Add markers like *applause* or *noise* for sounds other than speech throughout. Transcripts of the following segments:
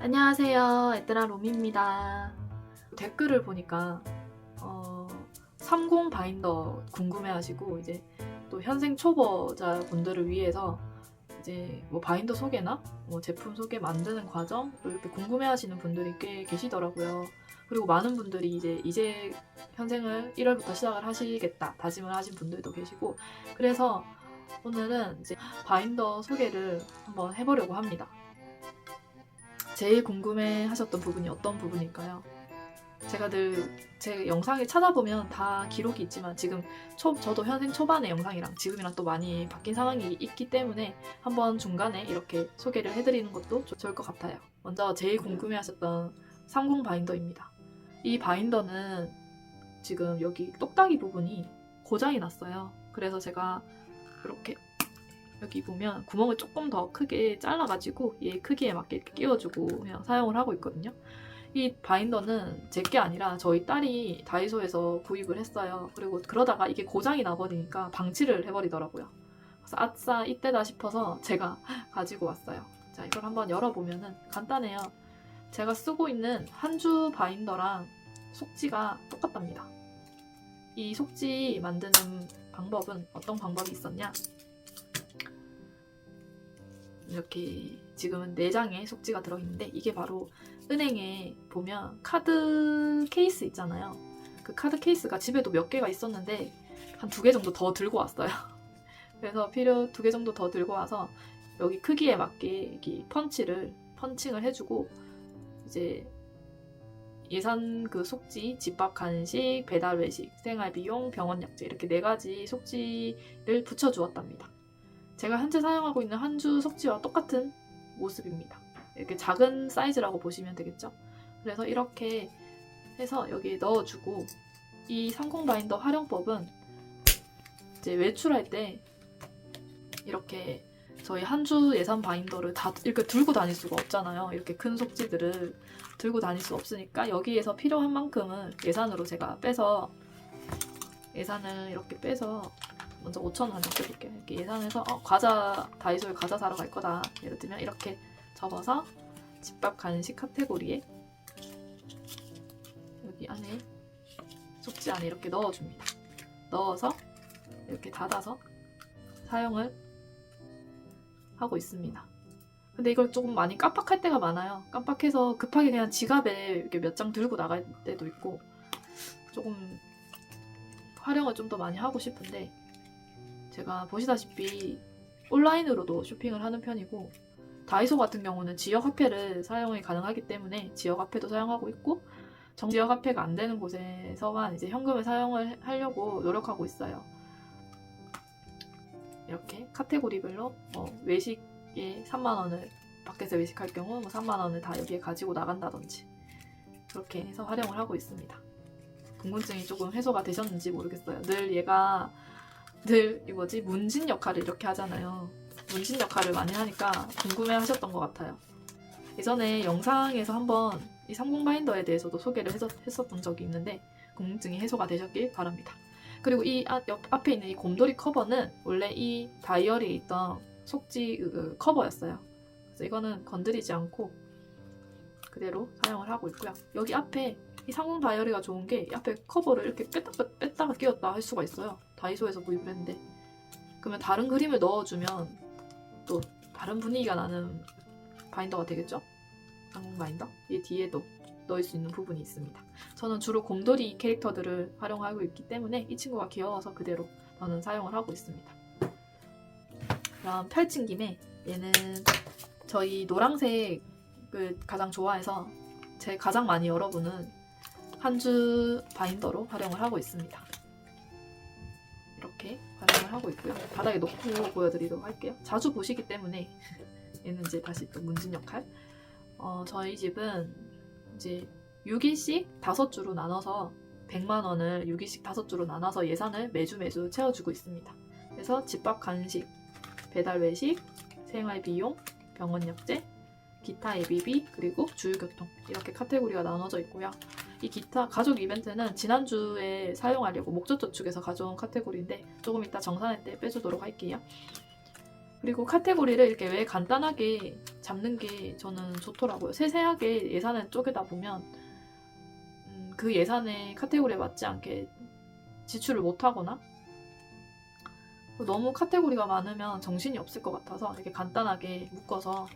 안녕하세요. 에드라 롬입니다. 댓글을 보니까 어, 30 바인더 궁금해하시고 이제 또 현생 초보자 분들을 위해서 이제 뭐 바인더 소개나 뭐 제품 소개 만드는 과정 이렇게 궁금해하시는 분들이 꽤 계시더라고요. 그리고 많은 분들이 이제 이제 현생을 1월부터 시작을 하시겠다 다짐을 하신 분들도 계시고 그래서 오늘은 이제 바인더 소개를 한번 해보려고 합니다. 제일 궁금해 하셨던 부분이 어떤 부분일까요? 제가 늘 제 영상을 찾아보면 다 기록이 있지만 지금 초, 저도 현생 초반의 영상이랑 지금이랑 또 많이 바뀐 상황이 있기 때문에 한번 중간에 이렇게 소개를 해드리는 것도 좋- 좋을 것 같아요. 먼저 제일 궁금해 하셨던 30 바인더입니다. 이 바인더는 지금 여기 똑딱이 부분이 고장이 났어요. 그래서 제가 이렇게 여기 보면 구멍을 조금 더 크게 잘라가지고 얘 크기에 맞게 끼워주고 그냥 사용을 하고 있거든요. 이 바인더는 제 게 아니라 저희 딸이 다이소에서 구입을 했어요. 그리고 그러다가 이게 고장이 나버리니까 방치를 해버리더라고요. 그래서 아싸 이때다 싶어서 제가 *laughs* 가지고 왔어요. 자 이걸 한번 열어보면은 간단해요. 제가 쓰고 있는 한 주 바인더랑 속지가 똑같답니다. 이 속지 만드는 방법은 어떤 방법이 있었냐? 이렇게 지금은 4장의 속지가 들어있는데 이게 바로 은행에 보면 카드 케이스 있잖아요. 그 카드 케이스가 집에도 몇 개가 있었는데 한 두 개 정도 더 들고 왔어요. *laughs* 그래서 필요 두 개 정도 더 들고 와서 여기 크기에 맞게 여기 펀치를 펀칭을 해주고 이제 예산 그 속지, 집밥 간식, 배달 외식, 생활 비용, 병원 약재 이렇게 네 가지 속지를 붙여 주었답니다. 제가 현재 사용하고 있는 한주 속지와 똑같은 모습입니다. 이렇게 작은 사이즈라고 보시면 되겠죠? 그래서 이렇게 해서 여기에 넣어주고 이 상공 바인더 활용법은 이제 외출할 때 이렇게 저희 한 주 예산 바인더를 다 이렇게 들고 다닐 수가 없잖아요. 이렇게 큰 속지들을 들고 다닐 수 없으니까 여기에서 필요한 만큼은 예산으로 제가 빼서 예산을 이렇게 빼서 먼저 5천 원 한번 빼볼게요. 이렇게 예산해서 어, 과자 다이소에 과자 사러 갈 거다. 예를 들면 이렇게 접어서 집밥 간식 카테고리에 여기 안에 속지 안에 이렇게 넣어줍니다. 넣어서 이렇게 닫아서 사용을 하고 있습니다. 근데 이걸 조금 많이 깜빡할 때가 많아요. 깜빡해서 급하게 그냥 지갑에 이렇게 몇 장 들고 나갈 때도 있고 조금 활용을 좀 더 많이 하고 싶은데 제가 보시다시피 온라인으로도 쇼핑을 하는 편이고 다이소 같은 경우는 지역 화폐를 사용이 가능하기 때문에 지역 화폐도 사용하고 있고 정지역 화폐가 안 되는 곳에서만 이제 현금을 사용을 하려고 노력하고 있어요. 이렇게 카테고리별로 뭐 외식에 3만 원을 밖에서 외식할 경우 뭐 3만 원을 다 여기에 가지고 나간다든지 그렇게 해서 활용을 하고 있습니다. 궁금증이 조금 해소가 되셨는지 모르겠어요. 늘 얘가 늘 이 뭐지 문진 역할을 이렇게 하잖아요. 문신 역할을 많이 하니까 궁금해 하셨던 것 같아요. 예전에 영상에서 한번 이 삼공 바인더에 대해서도 소개를 했었, 했었 던 적이 있는데 궁금증이 해소가 되셨길 바랍니다. 그리고 이 앞, 옆, 앞에 있는 이 곰돌이 커버는 원래 이 다이어리에 있던 속지 커버였어요. 그래서 이거는 건드리지 않고 그대로 사용을 하고 있고요. 여기 앞에 이 상공 다이어리가 좋은 게이 앞에 커버를 이렇게 뺐다, 뺐다가 끼웠다 할 수가 있어요. 다이소에서 구입을 했는데 그러면 다른 그림을 넣어주면 또 다른 분위기가 나는 바인더가 되겠죠? 항공 바인더? 이 뒤에도 넣을 수 있는 부분이 있습니다. 저는 주로 곰돌이 캐릭터들을 활용하고 있기 때문에 이 친구가 귀여워서 그대로 저는 사용을 하고 있습니다. 그럼 펼친 김에 얘는 저희 노란색을 가장 좋아해서 제 가장 많이 열어보는 한주 바인더로 활용을 하고 있습니다. 이렇게 활용을 하고 있고요. 바닥에 놓고 보여드리도록 할게요. 자주 보시기 때문에 *laughs* 얘는 이제 다시 또 문진 역할. 어, 저희 집은 이제 6일씩 다섯 주로 나눠서 100만 원을 6일씩 다섯 주로 나눠서 예산을 매주 매주 채워주고 있습니다. 그래서 집밥 간식, 배달 외식, 생활 비용, 병원 약재, 기타 예비비 그리고 주유교통 이렇게 카테고리가 나눠져 있고요. 이 기타 가족 이벤트는 지난주에 사용하려고 목젖 저축에서 가져온 카테고리인데 조금 이따 정산할 때 빼주도록 할게요. 그리고 카테고리를 이렇게 왜 간단하게 잡는 게 저는 좋더라고요. 세세하게 예산을 쪼개다 보면 음, 그 예산의 카테고리에 맞지 않게 지출을 못하거나 너무 카테고리가 많으면 정신이 없을 것 같아서 이렇게 간단하게 묶어서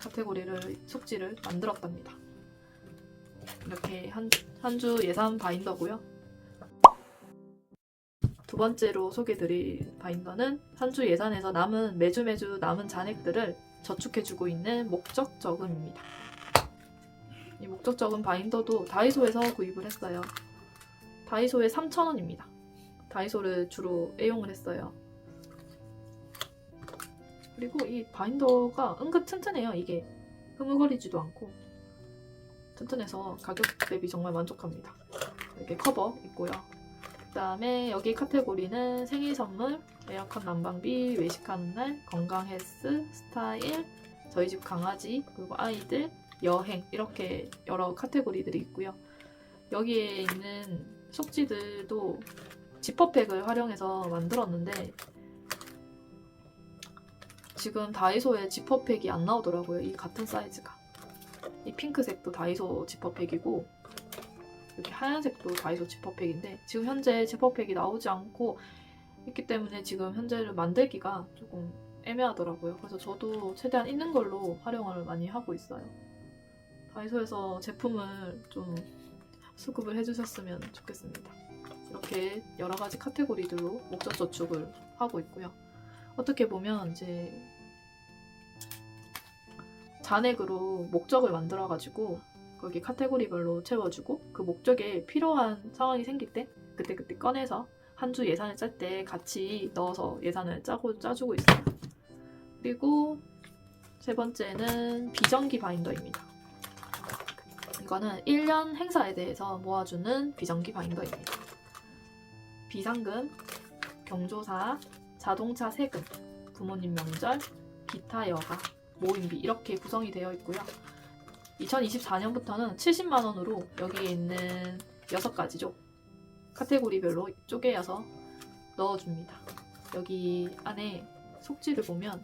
카테고리를 속지를 만들었답니다. 이렇게 한 한 주 예산 바인더고요. 두 번째로 소개드릴 바인더는 한 주 예산에서 남은 매주 매주 남은 잔액들을 저축해주고 있는 목적 저금입니다. 이 목적 저금 바인더도 다이소에서 구입을 했어요. 다이소에 3,000원입니다. 다이소를 주로 애용을 했어요. 그리고 이 바인더가 은근 튼튼해요. 이게 흐물거리지도 않고 튼튼해서 가격 대비 정말 만족합니다. 이렇게 커버 있고요. 그 다음에 여기 카테고리는 생일 선물, 에어컨 난방비, 외식하는 날, 건강 헬스, 스타일, 저희 집 강아지, 그리고 아이들, 여행 이렇게 여러 카테고리들이 있고요. 여기에 있는 속지들도 지퍼팩을 활용해서 만들었는데 지금 다이소에 지퍼팩이 안 나오더라고요. 이 같은 사이즈가. 이 핑크색도 다이소 지퍼팩이고 여기 하얀색도 다이소 지퍼팩인데 지금 현재 지퍼팩이 나오지 않고 있기 때문에 지금 현재를 만들기가 조금 애매하더라고요. 그래서 저도 최대한 있는 걸로 활용을 많이 하고 있어요. 다이소에서 제품을 좀 수급을 해주셨으면 좋겠습니다. 이렇게 여러 가지 카테고리들로 목적 저축을 하고 있고요. 어떻게 보면 이제 잔액으로 목적을 만들어가지고 거기 카테고리별로 채워주고 그 목적에 필요한 상황이 생길 때 그때 그때 꺼내서 한 주 예산을 짤 때 같이 넣어서 예산을 짜고 짜주고 있어요. 그리고 세 번째는 비정기 바인더입니다. 이거는 1년 행사에 대해서 모아주는 비정기 바인더입니다. 비상금, 경조사, 자동차 세금, 부모님 명절, 기타 여가, 모임비 이렇게 구성이 되어 있고요. 2024년부터는 70만 원으로 여기에 있는 6가지죠. 카테고리별로 쪼개어서 넣어줍니다. 여기 안에 속지를 보면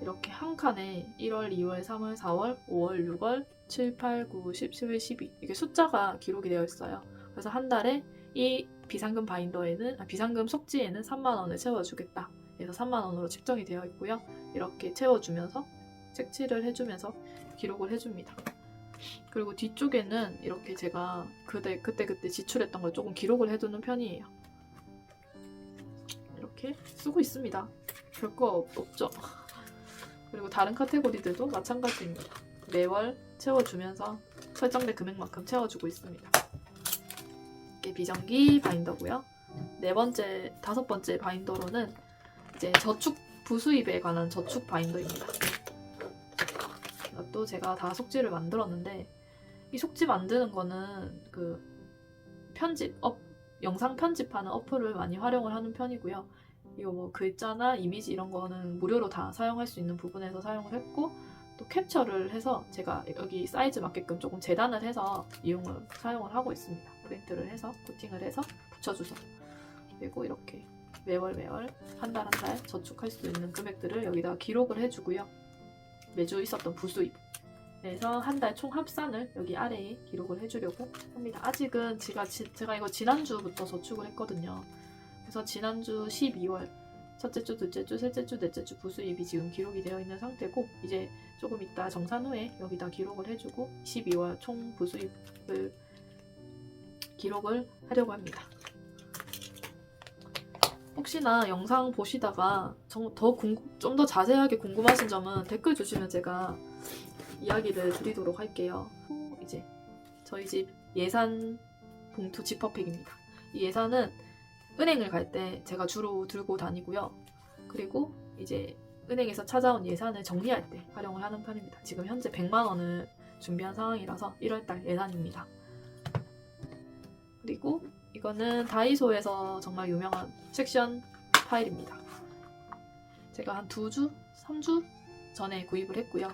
이렇게 한 칸에 1월, 2월, 3월, 4월, 5월, 6월, 7, 8, 9, 10, 11, 12 이게 숫자가 기록이 되어 있어요. 그래서 한 달에 이 비상금 바인더에는 아, 비상금 속지에는 3만 원을 채워주겠다. 그래서 3만 원으로 책정이 되어 있고요. 이렇게 채워주면서 색칠을 해주면서 기록을 해줍니다. 그리고 뒤쪽에는 이렇게 제가 그때 그때 그때 지출했던 걸 조금 기록을 해두는 편이에요. 이렇게 쓰고 있습니다. 별거 없죠. *laughs* 그리고 다른 카테고리들도 마찬가지입니다. 매월 채워주면서 설정된 금액만큼 채워주고 있습니다. 이게 비정기 바인더고요. 네 번째, 다섯 번째 바인더로는 이제 저축 부수입에 관한 저축 바인더입니다. 이것도 제가 다 속지를 만들었는데 이 속지 만드는 거는 그 편집 업 영상 편집하는 어플을 많이 활용을 하는 편이고요. 이거 뭐 글자나 이미지 이런 거는 무료로 다 사용할 수 있는 부분에서 사용을 했고 또 캡처를 해서 제가 여기 사이즈 맞게끔 조금 재단을 해서 이용을 사용을 하고 있습니다. 프린트를 해서 코팅을 해서 붙여줘서 그리고 이렇게 매월 매월 한 달 한 달 저축할 수 있는 금액들을 여기다가 기록을 해주고요. 매주 있었던 부수입 그래서 한 달 총 합산을 여기 아래에 기록을 해주려고 합니다. 아직은 제가, 지- 제가 이거 지난주부터 저축을 했거든요. 그래서 지난주 12월 첫째 주, 둘째 주, 셋째 주, 넷째 주 부수입이 지금 기록이 되어 있는 상태고 이제 조금 이따 정산 후에 여기다 기록을 해주고 12월 총 부수입을 기록을 하려고 합니다. 혹시나 영상 보시다가 좀더 자세하게 궁금하신 점은 댓글 주시면 제가 이야기를 드리도록 할게요. 후, 이제 저희 집 예산 봉투 지퍼팩입니다. 이 예산은 은행을 갈 때 제가 주로 들고 다니고요. 그리고 이제 은행에서 찾아온 예산을 정리할 때 활용을 하는 편입니다. 지금 현재 100만 원을 준비한 상황이라서 1월달 예산입니다. 그리고 이거는 다이소에서 정말 유명한 섹션 파일입니다. 제가 한 두 주, 3주 전에 구입을 했고요.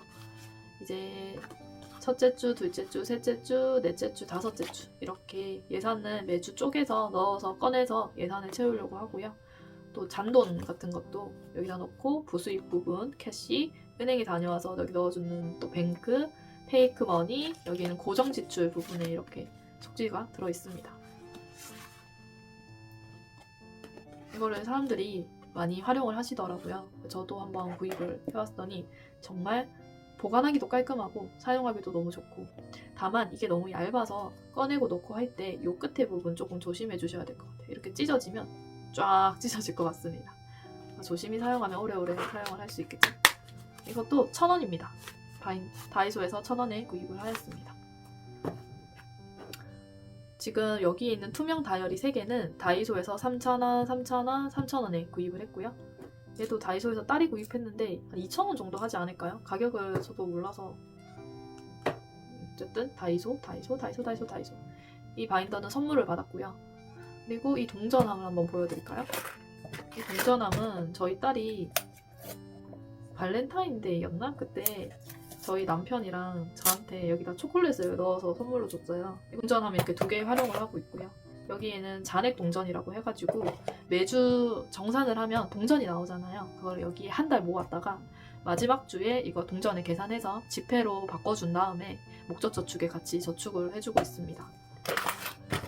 이제 첫째 주, 둘째 주, 셋째 주, 넷째 주, 다섯째 주 이렇게 예산을 매주 쪼개서 넣어서 꺼내서 예산을 채우려고 하고요. 또 잔돈 같은 것도 여기다 넣고 부수입 부분, 캐시, 은행에 다녀와서 여기 넣어주는 또 뱅크, 페이크 머니, 여기는 고정 지출 부분에 이렇게 속지가 들어 있습니다. 이거를 사람들이 많이 활용을 하시더라고요. 저도 한번 구입을 해왔더니 정말 보관하기도 깔끔하고 사용하기도 너무 좋고 다만 이게 너무 얇아서 꺼내고 놓고 할 때 이 끝에 부분 조금 조심해 주셔야 될 것 같아요. 이렇게 찢어지면 쫙 찢어질 것 같습니다. 조심히 사용하면 오래오래 사용을 할 수 있겠죠. 이것도 천 원입니다. 바인, 다이소에서 천 원에 구입을 하였습니다. 지금 여기 있는 투명 다이어리 3개는 다이소에서 3,000원, 3,000원, 3,000원에 구입을 했고요. 얘도 다이소에서 딸이 구입했는데 한 2,000원 정도 하지 않을까요? 가격을 저도 몰라서 어쨌든 다이소, 다이소, 다이소, 다이소, 다이소 이 바인더는 선물을 받았고요. 그리고 이 동전함을 한번 보여드릴까요? 이 동전함은 저희 딸이 발렌타인데이였나? 그때 저희 남편이랑 저한테 여기다 초콜릿을 넣어서 선물로 줬어요. 이 동전함 이렇게 두 개 활용을 하고 있고요. 여기에는 잔액 동전이라고 해가지고 매주 정산을 하면 동전이 나오잖아요. 그걸 여기 한 달 모았다가 마지막 주에 이거 동전을 계산해서 지폐로 바꿔준 다음에 목적 저축에 같이 저축을 해주고 있습니다.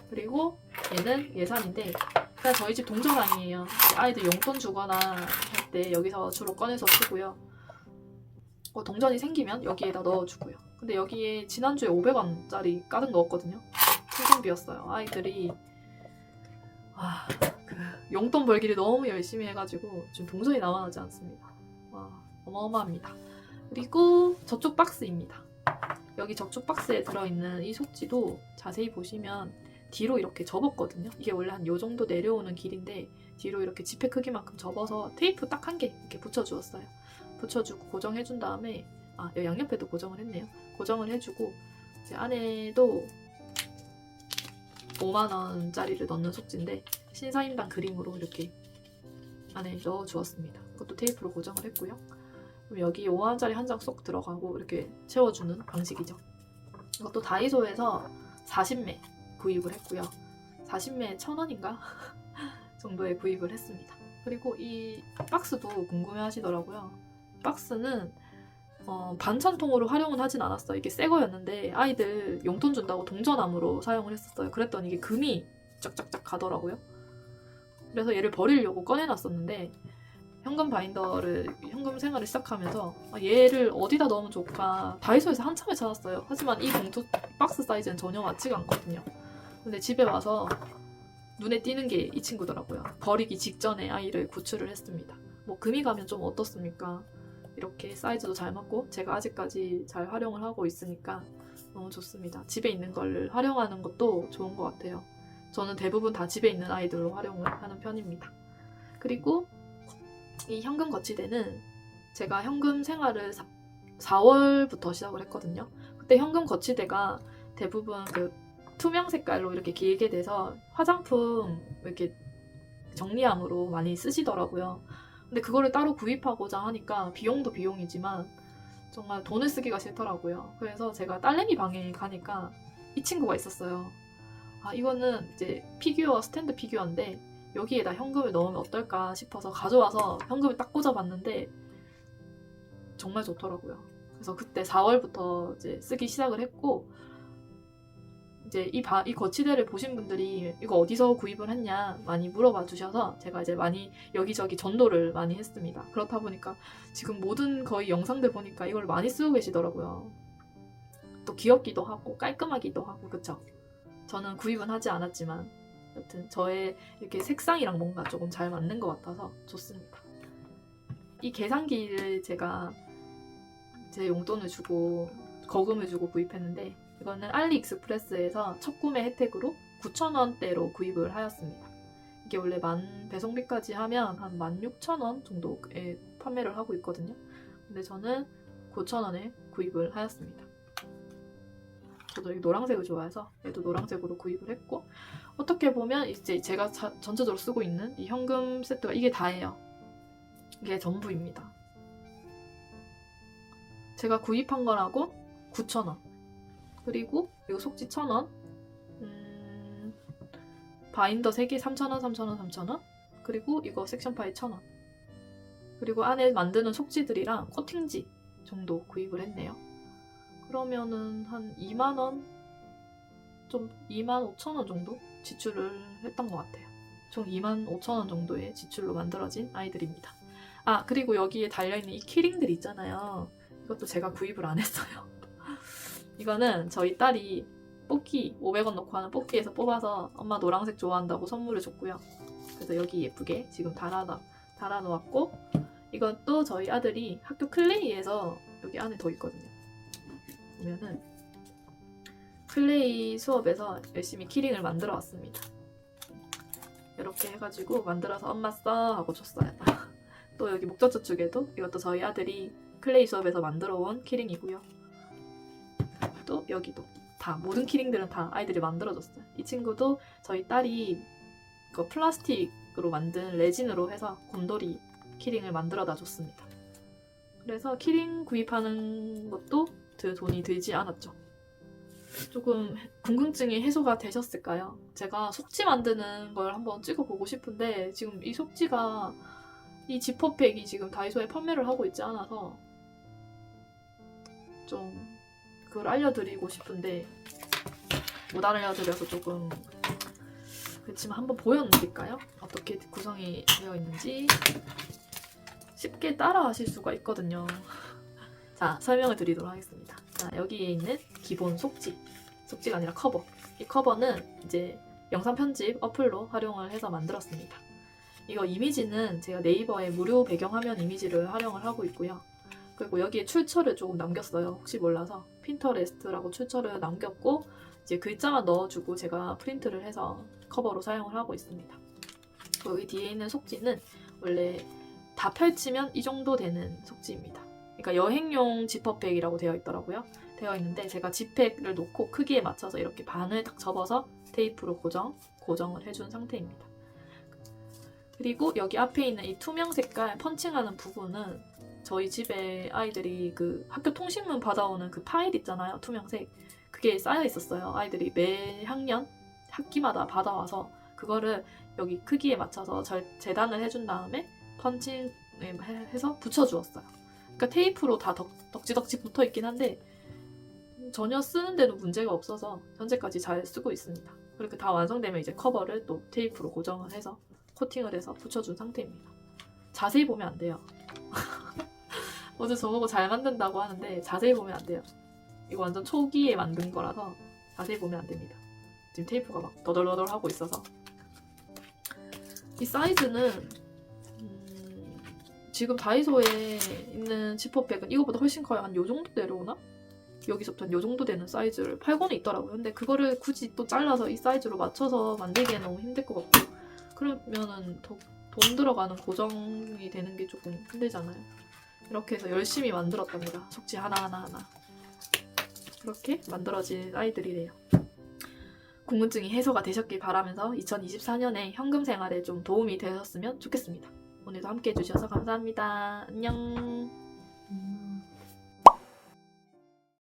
그리고 얘는 예산인데 그냥 저희 집 동전 아니에요. 아이들 용돈 주거나 할 때 여기서 주로 꺼내서 쓰고요. 어, 동전이 생기면 여기에다 넣어주고요. 근데 여기에 지난주에 500원짜리 가득 넣었거든요. 텅텅 비었어요. 아이들이 와, 그 용돈 벌기를 너무 열심히 해가지고 지금 동전이 나와나지 않습니다. 와, 어마어마합니다. 그리고 저쪽 박스입니다. 여기 저쪽 박스에 들어있는 이 속지도 자세히 보시면 뒤로 이렇게 접었거든요. 이게 원래 한 요 정도 내려오는 길인데 뒤로 이렇게 지폐 크기만큼 접어서 테이프 딱 한 개 이렇게 붙여주었어요. 붙여주고 고정해준 다음에 아 양옆에도 고정을 했네요. 고정을 해주고 이제 안에도 5만 원짜리를 넣는 속지인데 신사임당 그림으로 이렇게 안에 넣어 주었습니다. 그것도 테이프로 고정을 했고요. 그럼 여기 5만 원짜리 한 장 쏙 들어가고 이렇게 채워주는 방식이죠. 이것도 다이소에서 40매 구입을 했고요. 40매에 1,000원인가 *laughs* 정도에 구입을 했습니다. 그리고 이 박스도 궁금해 하시더라고요. 박스는 어, 반찬통으로 활용은 하진 않았어요. 이게 새 거였는데 아이들 용돈 준다고 동전함으로 사용을 했었어요. 그랬더니 이게 금이 쫙쫙쫙 가더라고요. 그래서 얘를 버리려고 꺼내놨었는데 현금 바인더를 현금 생활을 시작하면서 아, 얘를 어디다 넣으면 좋을까 다이소에서 한참을 찾았어요. 하지만 이 봉투 박스 사이즈는 전혀 맞지가 않거든요. 근데 집에 와서 눈에 띄는 게 이 친구더라고요. 버리기 직전에 아이를 구출을 했습니다. 뭐 금이 가면 좀 어떻습니까? 이렇게 사이즈도 잘 맞고 제가 아직까지 잘 활용을 하고 있으니까 너무 좋습니다. 집에 있는 걸 활용하는 것도 좋은 것 같아요. 저는 대부분 다 집에 있는 아이들로 활용을 하는 편입니다. 그리고 이 현금 거치대는 제가 현금 생활을 4, 월부터 시작을 했거든요. 그때 현금 거치대가 대부분 그 투명 색깔로 이렇게 길게 돼서 화장품 이렇게 정리함으로 많이 쓰시더라고요. 근데 그거를 따로 구입하고자 하니까 비용도 비용이지만 정말 돈을 쓰기가 싫더라고요. 그래서 제가 딸내미 방에 가니까 이 친구가 있었어요. 아, 이거는 이제 피규어, 스탠드 피규어인데 여기에다 현금을 넣으면 어떨까 싶어서 가져와서 현금을 딱 꽂아봤는데 정말 좋더라고요. 그래서 그때 4월부터 이제 쓰기 시작을 했고 이제 이, 바, 이 거치대를 보신 분들이 이거 어디서 구입을 했냐 많이 물어봐 주셔서 제가 이제 많이 여기저기 전도를 많이 했습니다. 그렇다 보니까 지금 모든 거의 영상들 보니까 이걸 많이 쓰고 계시더라고요. 또 귀엽기도 하고 깔끔하기도 하고 그쵸? 저는 구입은 하지 않았지만 여튼 저의 이렇게 색상이랑 뭔가 조금 잘 맞는 것 같아서 좋습니다. 이 계산기를 제가 제 용돈을 주고 거금을 주고 구입했는데 이거는 알리익스프레스에서 첫 구매 혜택으로 9,000원대로 구입을 하였습니다. 이게 원래 만 배송비까지 하면 한 16,000원 정도에 판매를 하고 있거든요. 근데 저는 9,000원에 구입을 하였습니다. 저도 이 노란색을 좋아해서 얘도 노란색으로 구입을 했고 어떻게 보면 이제 제가 자- 전체적으로 쓰고 있는 이 현금 세트가 이게 다예요. 이게 전부입니다. 제가 구입한 거라고 9,000원. 그리고 이거 속지 1,000원. 음, 바인더 3개 3,000원, 3,000원, 3,000원. 그리고 이거 섹션 파일 1,000원. 그리고 안에 만드는 속지들이랑 코팅지 정도 구입을 했네요. 그러면은 한 2만 원, 좀 2만 5천 원 정도 지출을 했던 것 같아요. 총 2만 5천 원 정도의 지출로 만들어진 아이들입니다. 아 그리고 여기에 달려있는 이 키링들 있잖아요. 이것도 제가 구입을 안 했어요. 이거는 저희 딸이 뽑기 500원 넣고 하는 뽑기에서 뽑아서 엄마 노란색 좋아한다고 선물을 줬고요. 그래서 여기 예쁘게 지금 달아놔, 달아 놓았고 이것도 저희 아들이 학교 클레이에서 여기 안에 더 있거든요. 보면은 클레이 수업에서 열심히 키링을 만들어 왔습니다. 이렇게 해가지고 만들어서 엄마 써 하고 줬어요. *laughs* 또 여기 목젖조 쪽에도 이것도 저희 아들이 클레이 수업에서 만들어 온 키링이고요. 또 여기도 다 모든 키링들은 다 아이들이 만들어줬어요. 이 친구도 저희 딸이 그 플라스틱으로 만든 레진으로 해서 곰돌이 키링을 만들어다 줬습니다. 그래서 키링 구입하는 것도 그 돈이 들지 않았죠. 조금 궁금증이 해소가 되셨을까요? 제가 속지 만드는 걸 한번 찍어보고 싶은데 지금 이 속지가 이 지퍼팩이 지금 다이소에 판매를 하고 있지 않아서 좀 그걸 알려드리고 싶은데 못 알려드려서 조금 그렇지만 한번 보여드릴까요? 어떻게 구성이 되어 있는지 쉽게 따라 하실 수가 있거든요. *laughs* 자, 설명을 드리도록 하겠습니다. 자, 여기에 있는 기본 속지. 속지가 아니라 커버. 이 커버는 이제 영상 편집 어플로 활용을 해서 만들었습니다. 이거 이미지는 제가 네이버에 무료 배경화면 이미지를 활용을 하고 있고요. 그리고 여기에 출처를 조금 남겼어요. 혹시 몰라서 핀터레스트라고 출처를 남겼고 이제 글자만 넣어주고 제가 프린트를 해서 커버로 사용을 하고 있습니다. 여기 뒤에 있는 속지는 원래 다 펼치면 이 정도 되는 속지입니다. 그러니까 여행용 지퍼백이라고 되어 있더라고요. 되어 있는데 제가 지팩을 놓고 크기에 맞춰서 이렇게 반을 딱 접어서 테이프로 고정, 고정을 해준 상태입니다. 그리고 여기 앞에 있는 이 투명 색깔 펀칭하는 부분은 저희 집에 아이들이 그 학교 통신문 받아오는 그 파일 있잖아요. 투명색. 그게 쌓여 있었어요. 아이들이 매 학년 학기마다 받아와서 그거를 여기 크기에 맞춰서 절, 재단을 해준 다음에 펀칭 해서 붙여주었어요. 그러니까 테이프로 다 덕, 덕지덕지 붙어 있긴 한데 전혀 쓰는데도 문제가 없어서 현재까지 잘 쓰고 있습니다. 그렇게 다 완성되면 이제 커버를 또 테이프로 고정을 해서 코팅을 해서 붙여준 상태입니다. 자세히 보면 안 돼요. *laughs* 어제 저보고 잘 만든다고 하는데 자세히 보면 안 돼요. 이거 완전 초기에 만든 거라서 자세히 보면 안 됩니다. 지금 테이프가 막 더덜더덜 하고 있어서 이 사이즈는 음, 지금 다이소에 있는 지퍼백은 이거보다 훨씬 커요. 한 요 정도 내려오나? 여기서부터 요 정도 되는 사이즈를 팔고는 있더라고요. 근데 그거를 굳이 또 잘라서 이 사이즈로 맞춰서 만들기엔 너무 힘들 것 같고 그러면은 더 돈 들어가는 고정이 되는 게 조금 힘들잖아요. 이렇게 해서 열심히 만들었답니다. 속지 하나하나 하나. 이렇게 만들어진 아이들이래요. 궁금증이 해소가 되셨길 바라면서 2024년에 현금 생활에 좀 도움이 되셨으면 좋겠습니다. 오늘도 함께 해주셔서 감사합니다. 안녕.